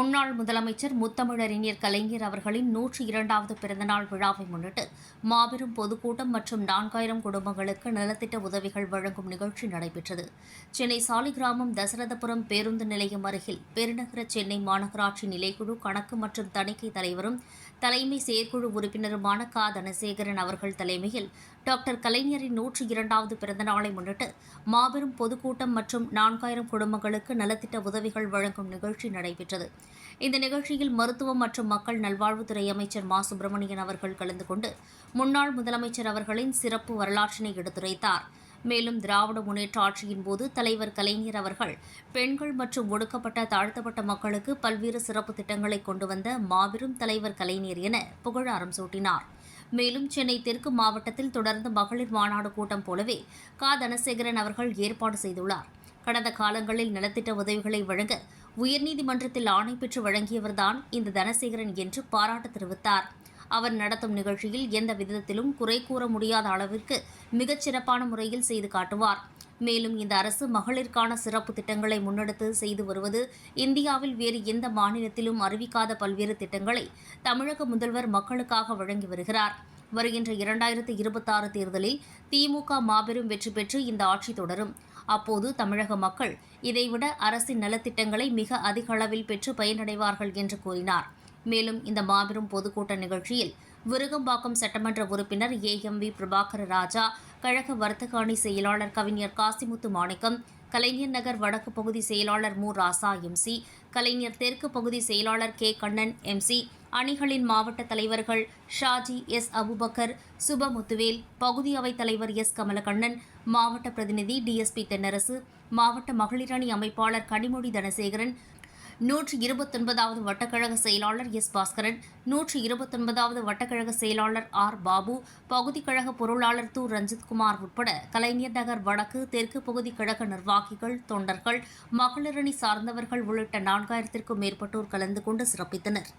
முன்னாள் முதலமைச்சர் முத்தமிழறிஞர் கலைஞர் அவர்களின் நூற்றி இரண்டாவது பிறந்தநாள் விழாவை முன்னிட்டு மாபெரும் பொதுக்கூட்டம் மற்றும் நான்காயிரம் குடும்பங்களுக்கு நலத்திட்ட உதவிகள் வழங்கும் நிகழ்ச்சி நடைபெற்றது. சென்னை சாலிகிராமம் தசரதபுரம் பேருந்து நிலையம் அருகில் பெருநகர சென்னை மாநகராட்சி நிலைக்குழு கணக்கு மற்றும் தணிக்கை தலைவரும் தலைமை செயற்குழு உறுப்பினருமான க. தனசேகரன் அவர்கள் தலைமையில் டாக்டர் கலைஞரின் நூற்றி இரண்டாவது பிறந்தநாளை முன்னிட்டு மாபெரும் பொதுக்கூட்டம் மற்றும் நான்காயிரம் குடும்பங்களுக்கு நலத்திட்ட உதவிகள் வழங்கும் நிகழ்ச்சி நடைபெற்றது. இந்த நிகழ்ச்சியில் மருத்துவம் மற்றும் மக்கள் நல்வாழ்வுத்துறை அமைச்சர் மா. சுப்பிரமணியன் அவர்கள் கலந்து கொண்டு முன்னாள் முதலமைச்சர் அவர்களின் சிறப்பு வரலாற்றினை எடுத்துரைத்தார். மேலும் திராவிட முன்னேற்ற ஆட்சியின் போது தலைவர் கலைஞர் அவர்கள் பெண்கள் மற்றும் ஒடுக்கப்பட்ட தாழ்த்தப்பட்ட மக்களுக்கு பல்வேறு சிறப்பு திட்டங்களை கொண்டு வந்த மாபெரும் தலைவர் கலைஞர் என புகழாரம் சூட்டினார். மேலும் சென்னை தெற்கு மாவட்டத்தில் தொடர்ந்து மகளிர் மாநாடு கூட்டம் போலவே க. தனசேகரன் அவர்கள் ஏற்பாடு செய்துள்ளார். கடந்த காலங்களில் நலத்திட்ட உதவிகளை வழங்க உயர்நீதிமன்றத்தில் ஆணை பெற்று வழங்கியவர்தான் இந்த தனசேகரன் என்று பாராட்டு தெரிவித்தார். அவர் நடத்தும் நிகழ்ச்சியில் எந்த விதத்திலும் குறை கூற முடியாத அளவிற்கு மிகச் சிறப்பான முறையில் செய்து காட்டுவார். மேலும் இந்த அரசு மகளிருக்கான சிறப்பு திட்டங்களை முன்னெடுத்து செய்து வருவது இந்தியாவில் வேறு எந்த மாநிலத்திலும் அறிவிக்காத பல்வேறு திட்டங்களை தமிழக முதல்வர் மக்களுக்காக வழங்கி வருகிறார். வருகின்ற இரண்டாயிரத்து இருபத்தாறு தேர்தலில் திமுக மாபெரும் வெற்றி பெற்று இந்த ஆட்சி தொடரும். அப்போது தமிழக மக்கள் இதைவிட அரசின் நலத்திட்டங்களை மிக அதிக அளவில் பெற்று பயனடைவார்கள் என்று கூறினார். மேலும் இந்த மாபெரும் பொதுக்கூட்ட நிகழ்ச்சியில் விருகம்பாக்கம் சட்டமன்ற உறுப்பினர் A M V Prabhakara Raja கழக வர்த்தக அணி செயலாளர் கவிஞர் காசிமுத்து மாணிக்கம் கலைஞர் நகர் வடக்கு பகுதி செயலாளர் மு. ராசா எம்சி கலைஞர் தெற்கு பகுதி செயலாளர் கே. கண்ணன் எம்சி அணிகளின் மாவட்ட தலைவர்கள் ஷாஜி எஸ். அபுபக்கர் சுபமுத்துவேல் பகுதி அவைத் தலைவர் எஸ். கமலக்கண்ணன் மாவட்ட பிரதிநிதி டிஎஸ்பி தென்னரசு மாவட்ட மகளிரணி அமைப்பாளர் கனிமொழி தனசேகரன் நூற்றி இருபத்தொன்பதாவது வட்டக்கழக செயலாளர் எஸ் பாஸ்கரன் நூற்றி இருபத்தொன்பதாவது வட்டக்கழக செயலாளர் ஆர் பாபு பகுதி கழக பொருளாளர் து ரஞ்சித்குமார் உட்பட கலைஞர் நகர் வடக்கு தெற்கு பகுதி கழக நிர்வாகிகள் தொண்டர்கள் மகளிரணி சார்ந்தவர்கள் உள்ளிட்ட நான்காயிரத்திற்கும் மேற்பட்டோர் கலந்து கொண்டு சிறப்பித்தனர்.